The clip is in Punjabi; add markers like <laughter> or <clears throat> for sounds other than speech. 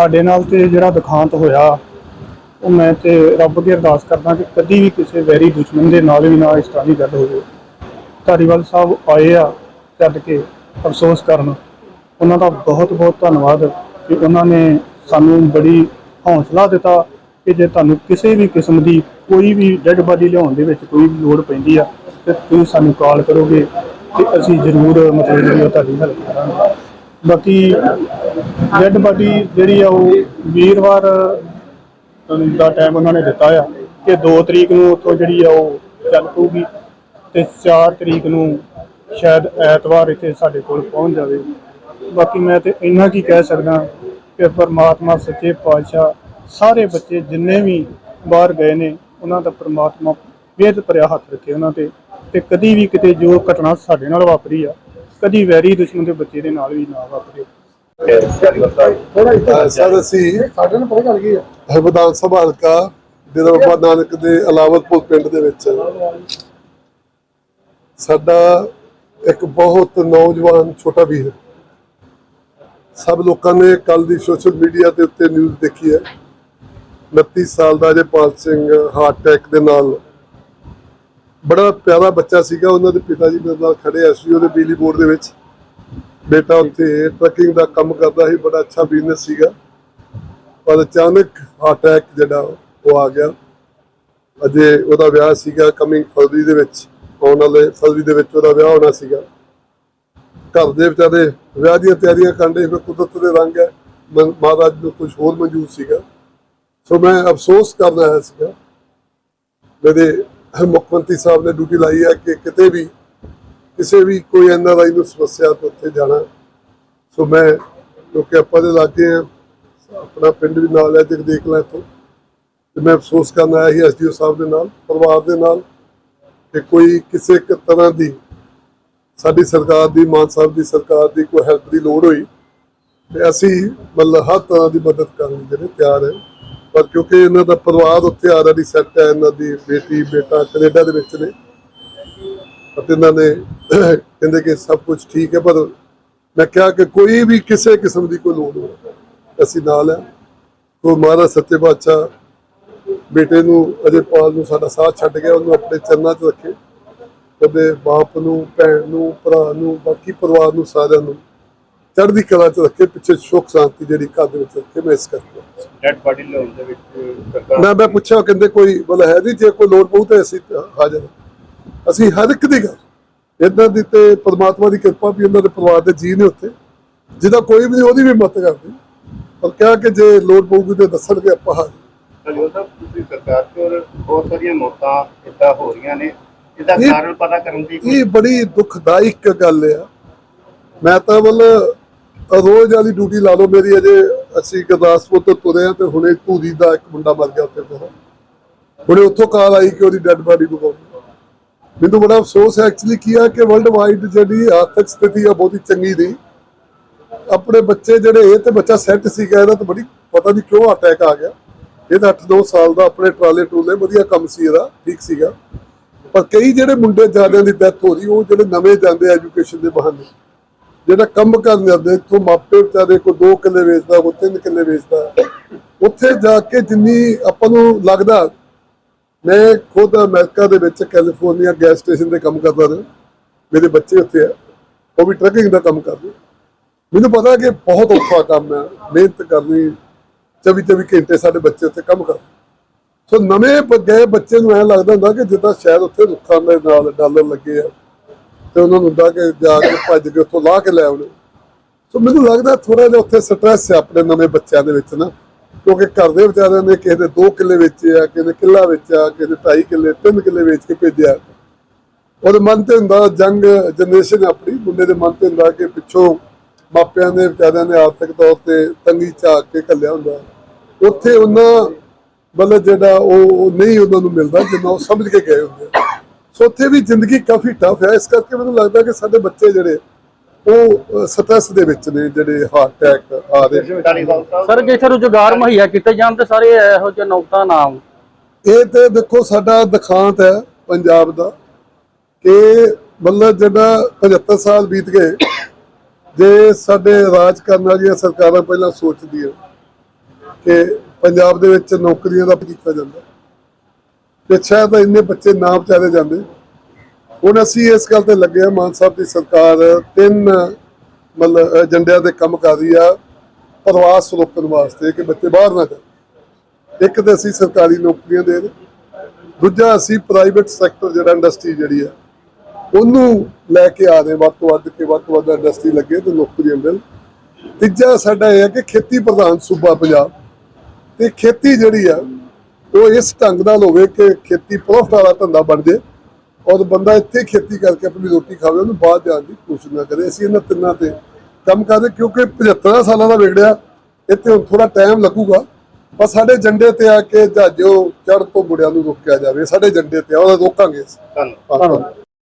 ਸਾਡੇ ਨਾਲ ਤੇ ਜਿਹੜਾ ਦੁਖਾਂਤ ਹੋਇਆ, ਉਹ ਮੈਂ ਤੇ ਰੱਬ ਅੱਗੇ ਅਰਦਾਸ ਕਰਦਾ ਕਿ ਕਦੀ ਵੀ ਕਿਸੇ ਵੈਰੀ ਦੁਸ਼ਮਣ ਦੇ ਨਾਲ ਵੀ ਨਾ ਇਸ ਤਰ੍ਹਾਂ ਦੀ ਗੱਲ ਹੋਵੇ। ਧਾਰੀਵਾਲ ਸਾਹਿਬ ਆਏ ਆ ਚੱਲ ਕੇ ਅਫਸੋਸ ਕਰਨ। ਉਹਨਾਂ ਦਾ ਬਹੁਤ ਬਹੁਤ ਧੰਨਵਾਦ ਕਿ ਉਹਨਾਂ ਨੇ ਸਾਨੂੰ ਬੜੀ ਹੌਸਲਾ ਦਿੱਤਾ ਕਿ ਜੇ ਤੁਹਾਨੂੰ ਕਿਸੇ ਵੀ ਕਿਸਮ ਦੀ ਕੋਈ ਵੀ ਡੈੱਡ ਬਾਡੀ ਲਿਆਉਣ ਦੇ ਵਿੱਚ ਕੋਈ ਵੀ ਲੋੜ ਪੈਂਦੀ ਆ, ਤੇ ਤੁਸੀਂ ਸਾਨੂੰ ਕਾਲ ਕਰੋਗੇ ਤੇ ਅਸੀਂ ਜ਼ਰੂਰ ਮਤਲਬ ਜਿਹੜੀ ਤੁਹਾਡੀ ਹੈਲਪ ਕਰਾਂਗੇ। ਬਾਕੀ ਡੈੱਡ ਬਾਡੀ ਜਿਹੜੀ ਆ ਉਹ ਵੀਰਵਾਰ ਦਾ ਟਾਈਮ ਉਹਨਾਂ ਨੇ ਦਿੱਤਾ ਆ ਕਿ 2 ਤਰੀਕ ਨੂੰ ਉੱਥੋਂ ਜਿਹੜੀ ਆ ਉਹ ਚੱਲ ਪਊਗੀ ਤੇ 4 ਤਰੀਕ ਨੂੰ ਸ਼ਾਇਦ ਐਤਵਾਰ ਇੱਥੇ ਸਾਡੇ ਕੋਲ ਪਹੁੰਚ ਜਾਵੇ। ਬਾਕੀ ਮੈਂ ਤੇ ਇੰਨਾ ਕੀ ਕਹਿ ਸਕਦਾ ਕਿ ਪਰਮਾਤਮਾ, ਸੱਚੇ ਪਾਤਸ਼ਾਹ ਸਾਰੇ ਬੱਚੇ ਜਿੰਨੇ ਵੀ ਬਾਹਰ ਗਏ ਨੇ, ਉਹਨਾਂ ਦਾ ਪਰਮਾਤਮਾ ਵੇਦ ਭਰਿਆ ਹੱਥ ਰੱਖੇ ਉਹਨਾਂ ਤੇ ਤੇ ਕਦੀ ਵੀ ਕਿਤੇ ਜੋ ਘਟਨਾ ਸਾਡੇ ਨਾਲ ਵਾਪਰੀ ਆ ਕਦੀ ਵੈਰੀ ਦੁਸ਼ਮਣ ਦੇ ਬੱਚੇ ਦੇ ਨਾਲ ਵੀ ਨਾ ਵਾਪਰੇ। ਅਹ ਸਰ ਅਸੀਂ ਸਾਡੇ ਨੂੰ ਪਤਾ ਚੱਲ ਗਈ ਆ? ਵਿਧਾਨ ਸਭਾ ਹਲਕਾ ਡੇਰਾ ਬਾਬਾ ਨਾਨਕ ਦੇ ਅਲਾਵਤਪੁਰ ਪਿੰਡ ਦੇ ਵਿੱਚ। ਸਾਡਾ ਇੱਕ ਬਹੁਤ ਨੌਜਵਾਨ ਛੋਟਾ ਵੀਰ। ਸਭ ਲੋਕਾਂ ਨੇ ਕੱਲ ਦੀ ਸੋਸ਼ਲ ਮੀਡੀਆ ਦੇ ਉੱਤੇ ਨਿਊਜ਼ ਦੇਖੀ ਹੈ। 29 ਸਾਲ ਦਾ ਅਜੇਪਾਲ ਸਿੰਘ ਹਾਰਟ ਅਟੈਕ ਦੇ ਨਾਲ। ਬੜਾ ਪਿਆਰਾ ਬੱਚਾ ਸੀਗਾ, ਉਹਨਾਂ ਦੇ ਪਿਤਾ ਜੀ ਮੇਰੇ ਨਾਲ ਖੜੇ ਐਸਯੂ ਦੇ ਬਿਜਲੀ ਬੋਰਡ ਦੇ ਵਿੱਚ। ਬੇਟਾ ਉੱਥੇ ਟਰੱਕਿੰਗ ਦਾ ਕੰਮ ਕਰਦਾ ਸੀ, ਬੜਾ ਅੱਛਾ ਬਿਜ਼ਨਸ ਸੀਗਾ। ਪਰ ਅਚਾਨਕ ਹਾਰਟ ਅਟੈਕ ਜਿਹੜਾ, ਉਹ ਆ ਗਿਆ। ਅਜੇ ਉਹਦਾ ਵਿਆਹ ਸੀਗਾ ਕਮਿੰਗ ਫਰਵਰੀ ਦੇ ਵਿੱਚ। ਆਉਣ ਵਾਲੇ ਫਰਵਰੀ ਦੇ ਵਿੱਚ ਉਹਦਾ ਵਿਆਹ ਹੋਣਾ ਸੀਗਾ। ਘਰ ਦੇ ਵਿਚਾਰੇ ਵਿਆਹ ਦੀਆਂ ਤਿਆਰੀਆਂ ਕਰਦੇ ਫਿਰ ਕੁਦਰਤ ਦੇ ਰੰਗ ਹੈ। ਮ- ਮਹਾਰਾਜ ਨੂੰ ਕੁਝ ਹੋਰ ਮਨਜ਼ੂਰ ਸੀਗਾ। ਸੋ ਮੈਂ ਅਫਸੋਸ ਕਰ ਰਿਹਾ ਸੀਗਾ। ਮੇਰੇ ਮੁੱਖ ਮੰਤਰੀ ਸਾਹਿਬ ਨੇ ਡਿਊਟੀ ਲਾਈ ਹੈ ਕਿ ਕਿਤੇ ਵੀ ਕਿਸੇ ਵੀ ਕੋਈ ਐਨਆਰਆਈ ਨੂੰ ਸਮੱਸਿਆ ਤੋਂ ਉੱਥੇ ਜਾਣਾ। ਸੋ ਮੈਂ, ਕਿਉਂਕਿ ਆਪਾਂ ਦੇ ਲਾਗੇ ਆ, ਆਪਣਾ ਪਿੰਡ ਵੀ ਨਾਲ ਹੈ ਤੇ ਦੇਖ ਲੈ ਇੱਥੋਂ। ਤੇ ਮੈਂ ਅਫਸੋਸ ਕਰਨ ਆਇਆ ਸੀ ਐਸਡੀਓ ਸਾਹਿਬ ਦੇ ਨਾਲ, ਪਰਿਵਾਰ ਦੇ ਨਾਲ, ਕਿ ਕੋਈ ਕਿਸੇ ਇੱਕ ਤਰ੍ਹਾਂ ਦੀ ਸਾਡੀ ਸਰਕਾਰ ਦੀ, ਮਾਨ ਸਾਹਿਬ ਦੀ ਸਰਕਾਰ ਦੀ ਕੋਈ ਹੈਲਪ ਦੀ ਲੋੜ ਹੋਈ, ਤੇ ਅਸੀਂ ਮਤਲਬ ਹਰ ਤਰ੍ਹਾਂ ਦੀ ਮਦਦ ਕਰਨ ਲਈ ਜਿਹੜੇ ਤਿਆਰ ਹੈ। ਪਰ ਕਿਉਂਕਿ ਇਹਨਾਂ ਦਾ ਪਰਿਵਾਰ ਉੱਥੇ ਆਲਰੇਡੀ ਸੈੱਟ ਹੈ ਇਹਨਾਂ ਦੀ ਬੇਟੀ, ਬੇਟਾ ਕੈਨੇਡਾ ਦੇ ਵਿੱਚ ਨੇ। ਅਤੇ ਇਹਨਾਂ ਨੇ <clears throat> ਕਹਿੰਦੇ ਕਿ ਸਭ ਕੁਝ ਠੀਕ ਹੈ, ਪਰ ਮੈਂ ਕਿਹਾ ਕਿ ਕੋਈ ਵੀ ਕਿਸੇ ਕਿਸਮ ਦੀ ਕੋਈ ਲੋੜ ਹੋਵੇ ਅਸੀਂ ਨਾਲ ਹੈ। ਕੋ ਮਹਾਰਾਜ ਸੱਚੇ ਬਾਦਸ਼ਾਹ ਬੇਟੇ ਨੂੰ, ਅਜੇ ਪਾਲ ਨੂੰ ਸਾਡਾ ਸਾਥ ਛੱਡ ਗਿਆ, ਉਹਨੂੰ ਆਪਣੇ ਚਰਨਾਂ 'ਚ ਰੱਖੇ। ਉਹਦੇ ਬਾਪ ਨੂੰ, ਭੈਣ ਨੂੰ, ਭਰਾ ਨੂੰ, ਬਾਕੀ ਪਰਿਵਾਰ ਨੂੰ ਸਾਰਿਆਂ ਨੂੰ ਚੜ੍ਹਦੀ ਕਲਾ 'ਚ ਰੱਖੇ ਪਿੱਛੇ ਸੁੱਖ ਸ਼ਾਂਤੀ ਜਿਹੜੀ ਘਰ ਦੇ ਵਿੱਚ ਰੱਖੇ ਮੈਂ ਇਸ ਕਰਕੇ ਡੈਡ ਬਾਡੀ ਲਿਆਉਣ ਦੇ ਵਿੱਚ ਮੈਂ ਮੈਂ ਪੁੱਛਿਆ ਕਹਿੰਦੇ ਕੋਈ ਬਲ ਹੈ ਨਹੀਂ ਜੇ ਕੋਈ ਲੋੜ ਪਊ ਤਾਂ ਅਸੀਂ ਹਾਜ਼ਰ। ਅਸੀਂ ਹਰ ਇੱਕ ਦੀ ਗੱਲ ਇਦਾਂ ਦੀ ਤੇ ਪਰਮਾਤਮਾ ਦੀ ਕਿਰਪਾ ਵੀ ਉਹਨਾਂ ਦੇ ਪਰਿਵਾਰ ਦੇ ਜੀ ਨੇ ਉੱਥੇ ਜਿਹਦਾ ਕੋਈ ਵੀ ਉਹਦੀ ਵੀ ਮਦਦ ਕਰਦੇ। ਪਰ ਕਿਹਾ ਕਿ ਜੇ ਲੋੜ ਪਊਗੀ ਤੇ ਦੱਸਣਗੇ ਆਪਾਂ ਹਾਜ਼ਰ ਸਾਹਿਬ ਤੁਸੀਂ ਸਰਕਾਰ ਤੇ ਬਹੁਤ ਸਾਰੀਆਂ ਮੌਤਾਂ ਇੱਦਾਂ ਹੋ ਰਹੀਆਂ ਨੇ। ਇਹਦਾ ਇਹ- ਕਾਰਨ ਪਤਾ ਕਰਨ ਦੀ ਇਹ ਬੜੀ ਦੁਖਦਾਇਕ ਗੱਲ ਆ। ਮੈਂ ਤਾਂ ਵੱਲ ਰੋਜ਼ ਵਾਲੀ ਡਿਊਟੀ ਲਾ ਲਓ, ਮੇਰੀ ਅਜੇ ਅਸੀਂ ਗੁਰਦਾਸਪੁਰ ਤੋਂ ਤੁਰੇ ਆ ਤੇ ਹੁਣੇ ਧੂਰੀ ਦਾ ਇੱਕ ਮੁੰਡਾ ਮਰ ਗਿਆ ਉੱਥੇ ਮੇਰਾ ਹੁਣੇ ਉੱਥੋਂ ਕਾਲ ਆਈ ਕਿ ਉਹਦੀ ਡੈੱਡ ਬਾਡੀ ਮੰਗਾਉਣੀ ਮੈਨੂੰ ਬੜਾ ਅਫਸੋਸ ਹੈ ਐਕਚੁਅਲੀ ਕੀ ਆ ਕਿ ਵਰਲਡ ਵਾਈਡ ਜਿਹੜੀ ਆਰਥਿਕ ਸਥਿਤੀ ਆ ਬਹੁਤੀ ਚੰਗੀ ਨਹੀਂ। ਆਪਣੇ ਬੱਚੇ ਜਿਹੜੇ, ਇਹ ਤੇ ਬੱਚਾ ਸੈੱਟ ਸੀਗਾ, ਇਹਦਾ ਤਾਂ ਬੜੀ ਪਤਾ ਨਹੀਂ ਕਿਉਂ ਅਟੈਕ ਆ ਗਿਆ। ਇਹ ਤਾਂ 8-9 ਸਾਲ ਦਾ ਆਪਣੇ ਟਰਾਲੇ ਟੂਲੇ ਵਧੀਆ ਕੰਮ ਸੀ ਇਹਦਾ, ਠੀਕ ਸੀਗਾ। ਪਰ ਕਈ ਜਿਹੜੇ ਮੁੰਡੇ ਜਿਆਦਿਆਂ ਦੀ ਡੈਥ ਹੋ ਰਹੀ, ਉਹ ਜਿਹੜੇ ਨਵੇਂ ਜਾਂਦੇ ਐਜੂਕੇਸ਼ਨ ਦੇ ਬਹਾਨੇ। ਜਿਹੜਾ ਕੰਮ ਕਰਨ ਜਾਂਦੇ, ਇੱਥੋਂ ਮਾਪੇ ਵਿਚਾਰੇ ਕੋ 2 ਕਿੱਲੇ ਵੇਚਦਾ, ਕੋ 3 ਕਿੱਲੇ ਵੇਚਦਾ। ਉੱਥੇ ਜਾ ਕੇ ਜਿੰਨੀ ਆਪਾਂ ਨੂੰ ਲੱਗਦਾ, ਮੈਂ ਖੁਦ ਅਮਰੀਕਾ ਦੇ ਵਿੱਚ ਕੈਲੀਫੋਰਨੀਆ ਗੈਸ ਸਟੇਸ਼ਨ ਤੇ ਕੰਮ ਕਰਦਾ ਰਿਹਾ। ਮੇਰੇ ਬੱਚੇ ਉੱਥੇ ਆ, ਉਹ ਵੀ ਟਰੱਕਿੰਗ ਦਾ ਕੰਮ ਕਰਦੇ। ਮੈਨੂੰ ਪਤਾ ਕਿ ਬਹੁਤ ਔਖਾ ਕੰਮ ਹੈ, ਮਿਹਨਤ ਕਰਨੀ 24 24 ਘੰਟੇ ਸਾਡੇ ਬੱਚੇ ਉੱਥੇ ਕੰਮ ਕਰਦੇ। ਸੋ ਨਵੇਂ ਗਏ ਬੱਚੇ ਨੂੰ ਐ ਲੱਗਦਾ ਹੁੰਦਾ ਕਿ ਜਿੱਦਾਂ ਸ਼ਾਇਦ ਉੱਥੇ ਰੁੱਖਾਂ ਦੇ ਨਾਲ ਡਾਲਰ ਲੱਗੇ ਆ। ਤੇ ਉਹਨਾਂ ਨੂੰ ਹੁੰਦਾ ਕਿ ਜਾ ਕੇ ਭੱਜ ਕੇ ਉੱਥੋਂ ਲਾਹ ਕੇ ਲੈ ਆਉਣੇ। ਸੋ ਮੈਨੂੰ ਲੱਗਦਾ ਥੋੜਾ ਜਿਹਾ ਉੱਥੇ ਸਟ੍ਰੈਸ ਹੈ ਆਪਣੇ ਨਵੇਂ ਬੱਚਿਆਂ ਦੇ ਵਿੱਚ ਨਾ, ਕਿਉਂਕਿ ਘਰ ਦੇ ਵਿਚਾਰਿਆਂ ਨੇ ਕਿਸੇ ਦੇ 2 ਕਿੱਲੇ ਵੇਚੇ ਆ, ਕਿਸੇ ਨੇ ਕਿੱਲਾ ਵੇਚਿਆ, ਕਿਸੇ ਨੇ 2.5 ਕਿੱਲੇ 3 ਕਿੱਲੇ ਵੇਚ ਕੇ ਭੇਜਿਆ। ਉਹਦੇ ਮਨ ਤੇ ਹੁੰਦਾ ਜੰਗ ਜਨਰੇਸ਼ਨ ਆਪਣੀ, ਮੁੰਡੇ ਦੇ ਮਨ ਤੇ ਹੁੰਦਾ ਕਿ ਪਿੱਛੋਂ ਮਾਪਿਆਂ ਦੇ ਵਿਚਾਰਿਆਂ ਨੇ ਆਰਥਿਕ ਤੌਰ ਤੇ ਤੰਗੀ ਝਾਕ ਕੇ ਕੱਲਿਆ ਹੁੰਦਾ। ਉੱਥੇ ਉਹਨਾਂ ਮਤਲਬ ਜਿਹੜਾ ਉਹ ਉਹ ਨਹੀਂ ਉਹਨਾਂ ਨੂੰ ਮਿਲਦਾ ਜਿੰਨਾ ਉਹ ਸਮਝ ਕੇ ਗਏ ਹੁੰਦੇ ਆ। ਸੋ ਉੱਥੇ ਵੀ ਜ਼ਿੰਦਗੀ ਕਾਫੀ ਟਫ ਹੈ। ਇਸ ਕਰਕੇ ਮੈਨੂੰ ਲੱਗਦਾ ਕਿ ਸਾਡੇ ਬੱਚੇ ਜਿਹੜੇ ਉਹ ਸਟ੍ਰੈਸ ਦੇ ਵਿੱਚ ਨੇ ਜਿਹੜੇ ਹਾਰਟ ਅਟੈਕ ਆ ਰਹੇ ਸਰ ਜੇ ਸਰ ਰੁਜ਼ਗਾਰ ਮੁਹੱਈਆ ਕੀਤੇ ਜਾਣ ਤੇ ਸਾਰੇ ਇਹੋ ਜਿਹੇ ਨੌਕਤਾਂ ਨਾਮ ਇਹ ਤੇ ਦੇਖੋ ਸਾਡਾ ਦਿਖਾਂਤ ਹੈ ਪੰਜਾਬ ਦਾ ਕਿ ਮਤਲਬ ਜਿਹੜਾ 75 ਸਾਲ ਬੀਤ ਗਏ ਜੇ ਸਾਡੇ ਰਾਜ ਕਰਨ ਵਾਲੀਆਂ ਸਰਕਾਰਾਂ ਪਹਿਲਾਂ ਸੋਚਦੀਆਂ ਕਿ ਪੰਜਾਬ ਦੇ ਵਿੱਚ ਨੌਕਰੀਆਂ ਦਾ ਕੀਤਾ ਜਾਂਦਾ। ਪਿੱਛੇ ਤਾਂ ਇੰਨੇ ਬੱਚੇ ਨਾ ਵਿਚਾਰੇ ਜਾਂਦੇ। ਹੁਣ ਅਸੀਂ ਇਸ ਗੱਲ ਤੇ ਲੱਗੇ ਆ ਮਾਨ ਸਾਹਿਬ ਦੀ ਸਰਕਾਰ ਤਿੰਨ ਮਤਲਬ ਏਜੰਡਿਆਂ ਤੇ ਕੰਮ ਕਰ ਰਹੀ ਆ, ਪ੍ਰਵਾਸ ਰੋਕਣ ਵਾਸਤੇ ਕਿ ਬੱਚੇ ਬਾਹਰ ਨਾ ਜਾਣ। ਇੱਕ ਤਾਂ ਅਸੀਂ ਸਰਕਾਰੀ ਨੌਕਰੀਆਂ ਦੇ ਰਹੇ ਦੂਜਾ ਅਸੀਂ ਪ੍ਰਾਈਵੇਟ ਸੈਕਟਰ ਜਿਹੜਾ ਇੰਡਸਟਰੀ ਜਿਹੜੀ ਆ, ਉਹਨੂੰ ਲੈ ਕੇ ਆ ਰਹੇ ਵੱਧ ਤੋਂ ਵੱਧ ਕੇ ਵੱਧ ਤੋਂ ਵੱਧ ਇੰਡਸਟਰੀ ਲੱਗੇ ਤੇ ਨੌਕਰੀਆਂ ਮਿਲ ਤੀਜਾ ਸਾਡਾ ਇਹ ਹੈ ਕਿ ਖੇਤੀ ਪ੍ਰਧਾਨ ਸੂਬਾ ਪੰਜਾਬ, ਤੇ ਖੇਤੀ ਜਿਹੜੀ ਆ ਉਹ ਇਸ ਢੰਗ ਨਾਲ ਹੋਵੇ ਕਿ ਖੇਤੀ ਪ੍ਰੋਫਿਟ ਵਾਲਾ ਧੰਦਾ ਬਣ ਜੇ ਔਰ ਬੰਦਾ ਇੱਥੇ ਖੇਤੀ ਕਰਕੇ ਆਪਣੀ ਰੋਟੀ ਖਾਵੇ ਉਹਨੂੰ ਬਾਹਰ ਜਾਣ ਦੀ ਕੋਸ਼ਿਸ਼ ਨਾ ਕਰੇ। ਅਸੀਂ ਇਹਨਾਂ ਤਿੰਨਾਂ ਤੇ ਕੰਮ ਕਰਦੇ ਕਿਉਂਕਿ 75 ਸਾਲਾਂ ਦਾ ਵਿਗੜਿਆ ਇੱਥੇ ਹੁਣ ਥੋੜਾ ਟਾਈਮ ਲੱਗੂਗਾ। ਪਰ ਸਾਡੇ ਏਜੰਡੇ ਤੇ ਆ ਕੇ ਜਹਾਜ਼ੋਂ ਚੜ੍ਹ ਤੋਂ ਮੁੜਿਆਂ ਨੂੰ ਰੋਕਿਆ ਜਾਵੇ। ਸਾਡੇ ਏਜੰਡੇ ਤੇ ਆ ਉਹਦਾ ਰੋਕਾਂਗੇ ਧੰਨਵਾਦ।